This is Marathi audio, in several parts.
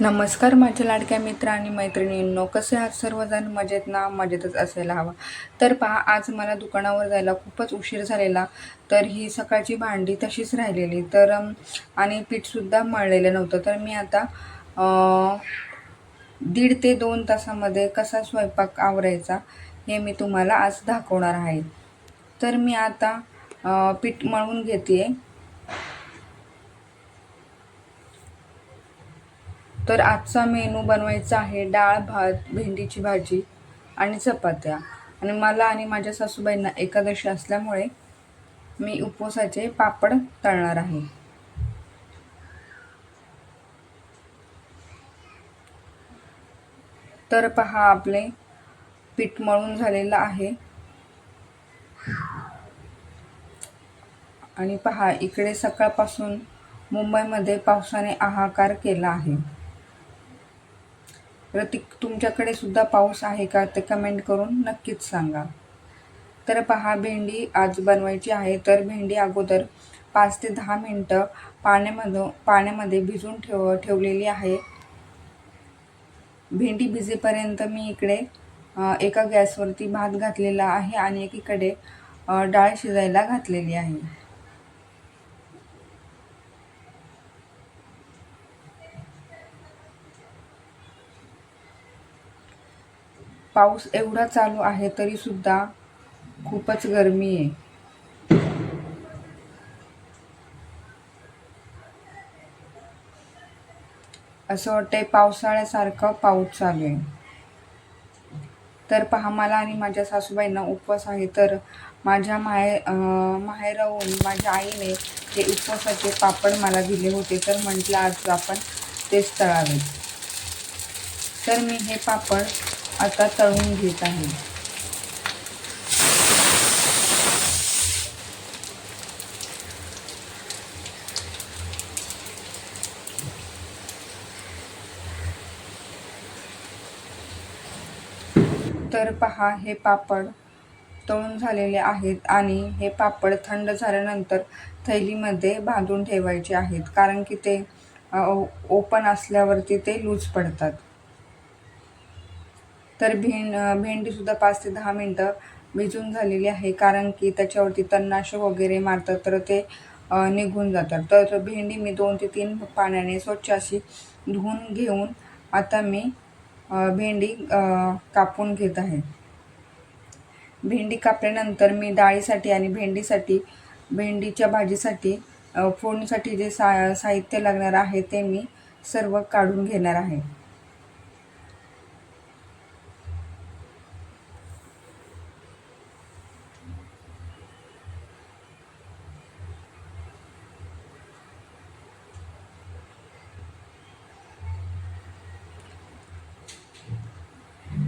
नमस्कार माझ्या लाडक्या मित्र आणि मैत्रिणींनो कसे आहात सर्वजण? मजेत ना? मजेतच असायला हवा. तर पहा आज मला दुकानावर जायला खूपच उशीर झालेला. तर ही सकाळची भांडी तशीच राहिलेली. तर आणि पीठसुद्धा मळलेलं नव्हतं. तर मी आता दीड ते दोन तासामध्ये कसा स्वयंपाक आवरायचा हे मी तुम्हाला आज दाखवणार आहे. तर मी आता पीठ मळून घेते आहे तर आजचा मेनू बनवायचा आहे डाळ भात भेंडीची भाजी आणि चपात्या. आणि मला आणि माझ्या सासूबाईंना एकादशी असल्यामुळे मी उपवासाचे पापड तळणार आहे. तर पहा आपले पीठ मळून झालेलं आहे. आणि पहा इकडे सकाळपासून मुंबईमध्ये पावसाने हाहाकार केला आहे. तर ती तुमच्याकडे सुद्धा पाऊस आहे का ते कमेंट करून नक्कीच सांगा. तर पहा भेंडी आज बनवायची आहे. तर भेंडी अगोदर पाच ते दहा मिनटं पाण्यामधून पाण्यामध्ये भिजून ठेव ठेवलेली आहे. भेंडी भिजेपर्यंत मी इकडे एका गॅसवरती भात घातलेला आहे आणि एकीकडे डाळ शिजायला घातलेली आहे. पाऊस एवढा चालू आहे तरी सुद्धा खूपच गरमी आहे. असं वाटतंय पावसाळ्यासारखं पाऊस चालू आहे. तर पहा मला आणि माझ्या सासूबाईंना उपवास आहे. तर माझ्या माहेर अं, माहेराहून माझ्या आईने ते उपवासाचे पापड मला दिले होते तर म्हटलं आज आपण तेच तळावे तर मी हे पापड आता तळून घेत आहे. तर पहा हे पापड तळून झालेले आहेत आणि हे पापड थंड झाल्यानंतर थैलीमध्ये बांधून ठेवायचे आहेत कारण की ते ओपन असल्यावरती ते लूज पडतात. तर भेंड भेंडीसुद्धा पाच ते दहा मिनटं भिजून झालेली आहे. कारण की त्याच्यावरती तणनाशक वगैरे मारतात तर ते निघून जातात. तर भेंडी मी दोन ते तीन पाण्याने स्वच्छ अशी धुवून घेऊन आता मी भेंडी कापून घेत आहे. भेंडी कापल्यानंतर मी डाळीसाठी आणि भेंडीसाठी भेंडीच्या भाजीसाठी फोडणीसाठी जे सा साहित्य लागणार आहे ते मी सर्व काढून घेणार आहे.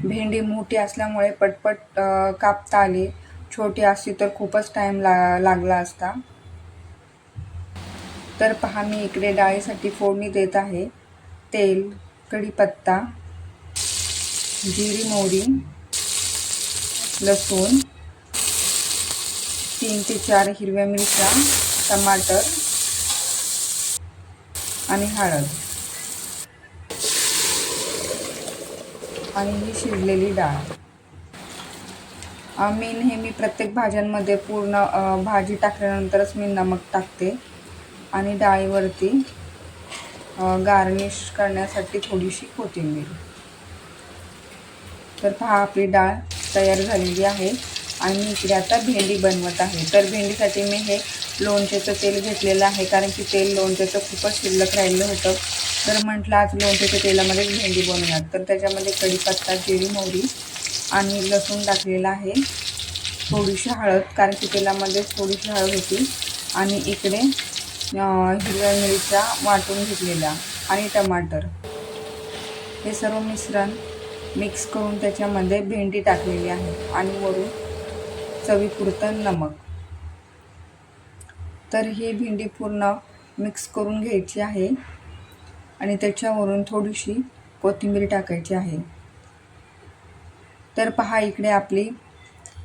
भेंडी मोठी असल्यामुळे पटपट कापता आली. छोटी असती तर खूपच टाईम ला लागला असता. तर पहा मी इकडे डाळीसाठी फोडणी देत आहे. तेल कढीपत्ता जिरी मोहरी लसूण तीन ते चार हिरव्या मिरच्या टमाटर आणि हळद. आणि ही शिजलेली डाळ. मी नेहमी प्रत्येक भाज्यांमध्ये पूर्ण भाजी टाकल्यानंतरच मी नमक टाकते. आणि डाळीवरती गार्निश करण्यासाठी थोडीशी कोथिंबीर. तर पहा आपली डाळ तयार झालेली आहे. आणि मी इकडे आता भेंडी बनवत आहे. तर भेंडीसाठी मी हे लोणच्याचं तेल घेतलेलं आहे कारण की तेल लोणच्याचं खूपच शिल्लक राहिलं होतं. तर म्हटलं आज लोणच्याच्या तेलामध्येच भेंडी बनवूयात. तर त्याच्यामध्ये कढीपत्ता जिरी मोहरी आणि लसूण टाकलेला आहे. थोडीशी हळद कारण की तेलामध्येच थोडीशी हळद होती. आणि इकडे हिरव्या मिरच्या वाटून घेतलेल्या आणि टमाटर. हे सर्व मिश्रण मिक्स करून त्याच्यामध्ये भेंडी टाकलेली आहे आणि वरून चवीपुरतं नमक. तर ही भेंडी पूर्ण मिक्स करून घ्यायची आहे. आणि त्याच्यावरून थोडीशी कोथिंबीर टाकायची आहे. तर पहा इकडे आपली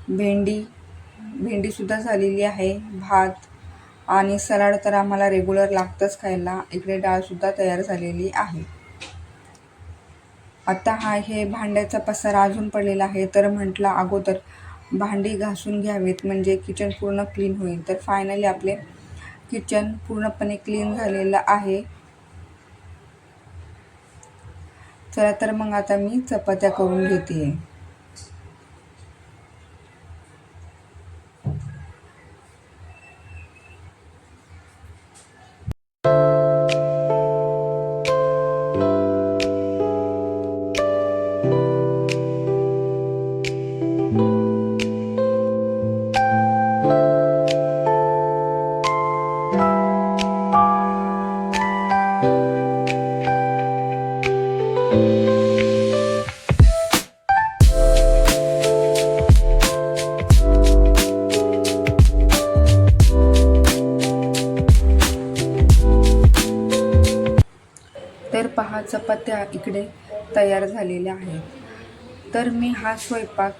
भेंडी भेंडीसुद्धा झालेली आहे भात आणि सलाड तर आम्हाला रेग्युलर लागतंच खायला. इकडे डाळसुद्धा तयार झालेली आहे. आता हा हे भांड्याचा पसारा अजून पडलेला आहे. तर म्हटलं अगोदर भांडी घासून घ्यावीत म्हणजे किचन पूर्ण क्लीन होईल. तर फायनली आपले किचन पूर्णपणे क्लीन झालेलं आहे. चला तर मग आता मी चपात्या करून घेते तर पहा चपात्या इकडे तयार झालेल्या आहेत. तर मी हा स्वयंपाक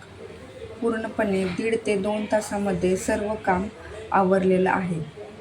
पूर्णपणे दीड ते दोन तासामध्ये सर्व काम आवरलेलं आहे.